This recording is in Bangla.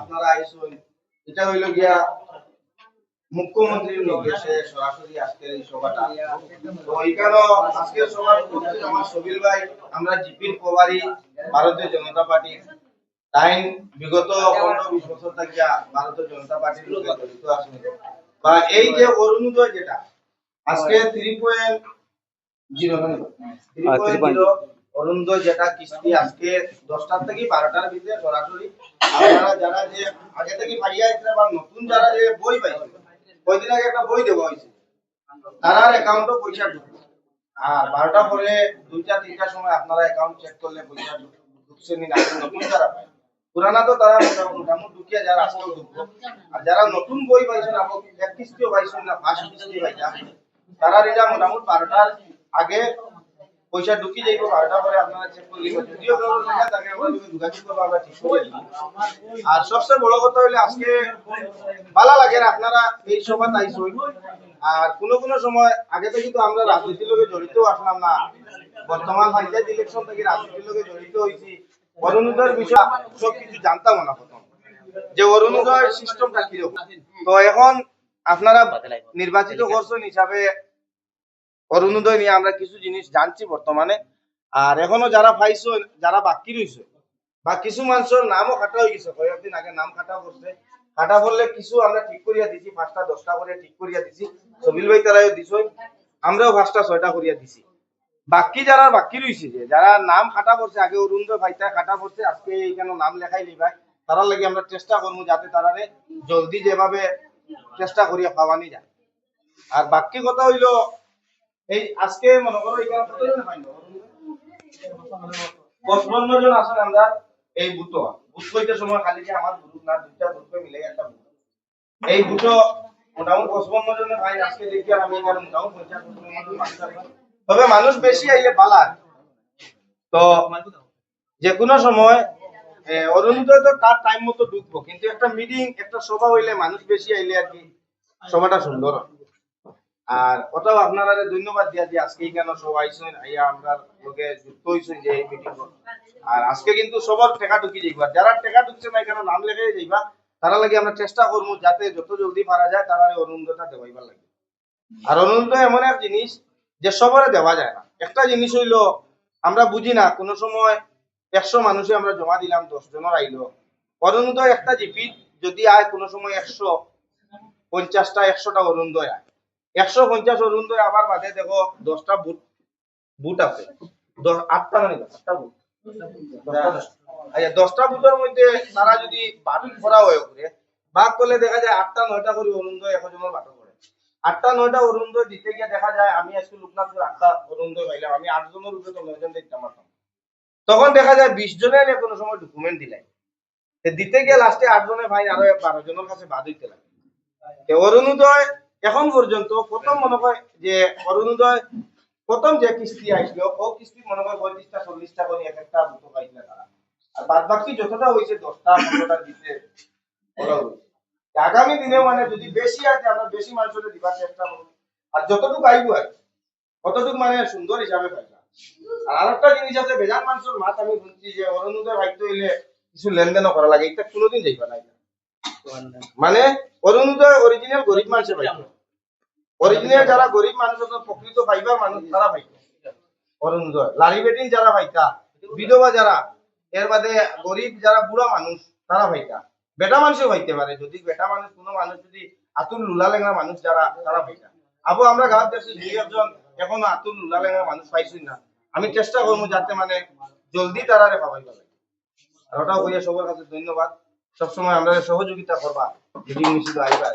আমরা এটা হইল গিয়া মুখ্যমন্ত্রীর নির্দেশে সরাসরি আজকের এই সভাটা। তো এখানে আজকের সভার আমার সবিল ভাই, আমরা জিপির প্রভারী, ভারতীয় জনতা পার্টি তাই বিগত পনেরো বিশ বছর থাকিয়া ভারতীয় জনতা পার্টির জড়িত বা এই যে অরুণোদয় যেটা আজকে three point zero three point zero Arunodoy যেটা কিস্তি আজকে দশটার থেকে বারোটার ভিতরে সরাসরি। আপনারা যারা যে আগে থেকে পাইয়া আইছে বা নতুন যারা যে বই পাইছে কয়দিন আগে একটা বই দেওয়া হয়েছে তারার অ্যাকাউন্টও পয়সা ঢুকবে আর বারোটা পরে দুইটা তিনটার সময় আপনারা অ্যাকাউন্ট চেক করলে পয়সা ঢুক- ঢুকছে নি না নতুন যারা পায়। পুরানা তো তারা মোটামুটি ঢুকিয়া যারা আসলে ঢুকবো আর যারা নতুন বই পাইছেন না ফার্স্ট কিস্তি তারা মোটামুটি বারোটার আগে পয়সা ঢুকি যাইব বারোটা পরে আপনারা চেক করে লিখবেন যদিও করব, আমরা ঠিক করে আর সবচেয়ে বড় কথা হইলে আজকে ভালো লাগে না, আপনারা এই সভা আইসই আর কোনো কোনো সময়, আগে তো আমরা রাজনীতির লোকে জড়িত আসলাম না। বর্তমান পঞ্চায়েত ইলেকশন থেকে রাজনীতির লোকে জড়িত হয়েছি অরুণোদয়ের জানতাম না যে অরুণোদয় সিস্টেমটা তো এখন আপনারা নির্বাচিত করছেন হিসাবে অরুণোদয় নিয়ে আমরা কিছু জিনিস জানছি বর্তমানে। আর এখনও যারা পাইছো, যারা বাকি রইছে, বা কিছু মানুষের নামও কাটা হয়ে গেছে। কয়েকদিন আগে নাম কাটা করছে কাটা করলে কিছু আমরা ঠিক করিয়া দিছি, পাঁচটা, দশটা করে ঠিক করিয়া দিছি। সবিল ভাই তারাও দিছ আমরাও পাঁচটা, ছয়টা করিয়া দিছি। বাকি যারা বাকি রইছে যে, যারা নাম কাটা পড়ছে, আগে অরুণোদয় ভাইটা কাটা পড়ছে, আজকে এইখানে নাম লেখাই লিবাই তারা লাগি আমরা চেষ্টা করব যাতে তারারে জলদি যেভাবে চেষ্টা করিয়া পাওয়ানি যায়। আর বাকি কথা হইল, এই আজকে মনে করো এখানে কতজন পাইলো পঁচপন্ন জন আছেন আমরা, এই বুটো। বুট কইতে সময় খালি যে আমার গ্রুপ না, দুইটা গ্রুপে মিলে একটা এই বুটো মোটামুটি পঁচপন্ন জনের ভাই, আজকে দেখি আমি এখানে মোটামুটি পঞ্চাশ তবে মানুষ বেশি আইলে পালা তো যে কোনো সময় অরুণোদয় তো তার টাইম মতো ঢুকবো, কিন্তু একটা মিটিং একটা সভা হইলে মানুষ বেশি আইলে আর কি সভাটা সুন্দর আর ওটাও আপনারা ধন্যবাদ দিয়া যে আজকে কেন আইয়া আমরা লোকে যুক্ত হইছেন যে এই মিটিং আর আজকে কিন্তু সবার টেকা ঢুকি যাইবা যারা টেকা ঢুকছে না এখানে নাম লেগে যাইবা, তারা লাগে আমরা চেষ্টা করব যাতে যত জলদি পারা যায় তারা অরুণোদয়টা দেওয়াইবার লাগে। আর অরুণোদয় এমন এক জিনিস যে সবারে দেওয়া যায় না। একটা জিনিস হইল, আমরা বুঝি না, কোনো সময় একশো মানুষে আমরা জমা দিলাম দশ জনের আইলো অরুণোদয় একটা জিপি, যদি আয় কোনো সময় একশো, পঞ্চাশটা, একশোটা অরুণোদয় আয়। একশো, পঞ্চাশ অরুণোদয় আবার বাদে দেখো, দশটা বুট বুট আছে। আটটা মানে? আটটা বুট। আচ্ছা দশটা বুটের মধ্যে তারা যদি ভাগ করা হয় ভাগ করলে দেখা যায় আটটা, নয়টা করে অরুণোদয় একজনের বাটো করে আটটা, নয়টা অরুণোদয় দিতে গিয়ে দেখা যায়, আমি আজকে লোকনাথপুর আটটা অরুণোদয় পাইলাম আমি আটজনের উপরে তো নয়জন দিতে পারতাম তখন দেখা যায় বিশ জনের কোনো সময় ডকুমেন্ট দিলাই দিতে গিয়ে লাস্টে আট জনের ভাই আরও বারো জনের কাছে বাদ হইতে লাগে অরুণোদয় এখন পর্যন্ত প্রথম মনে হয় যে অরুণোদয় প্রথম যে কিস্তি আসলো ও কিস্তি মনে হয় পঁয়ত্রিশটা চল্লিশটা করে এক একটা দুটো পাইছিল তারা আর বাদ বাকি যতটা হয়েছে দশটা পনেরোটার ভিতরে ওরা হয়েছে। আগামী দিনে মানে যদি বেশি আছে আমরা বেশি মানুষের দিবার চেষ্টা করব। আর যতটুকু আইবো আর কতটুকু মানে সুন্দর হিসাবে পাইবা আর আরেকটা জিনিস আছে বেজান মানুষের মাত আমি শুনছি যে, অরুণোদয় ভাগ্য হইলে কিছু লেনদেনও করা লাগে, এটা কোনোদিন যাইবা না মানে অরুণোদয় অরিজিনাল গরিব মানুষের পাইবে অরিজিনাল যারা গরিব মানুষ প্রকৃত পাইবার মানুষ, তারা পাইবে অরুণোদয় লারি বেটিন যারা পাইতা বিধবা যারা, এর বাদে গরিব যারা বুড়া মানুষ, তারা পাইতা বেটা মানুষও পাইতে পারে। যদি বেটা মানুষ, কোনো মানুষ যদি আতুল লুলা লেঙ্গা মানুষ যারা, তারা পাইতা আবু, আমরা গাঁৱত দেখছি দুই একজন এখনও আতুল লুলা লেঙ্গা মানুষ পাইছি না, আমি চেষ্টা করব যাতে মানে জলদি তারারে পাবাইবা লাগে আর ওটাও হইয়া সবার কাছে ধন্যবাদ। সবসময় আমরা সহযোগিতা করবা যদি মিছিল আইবা।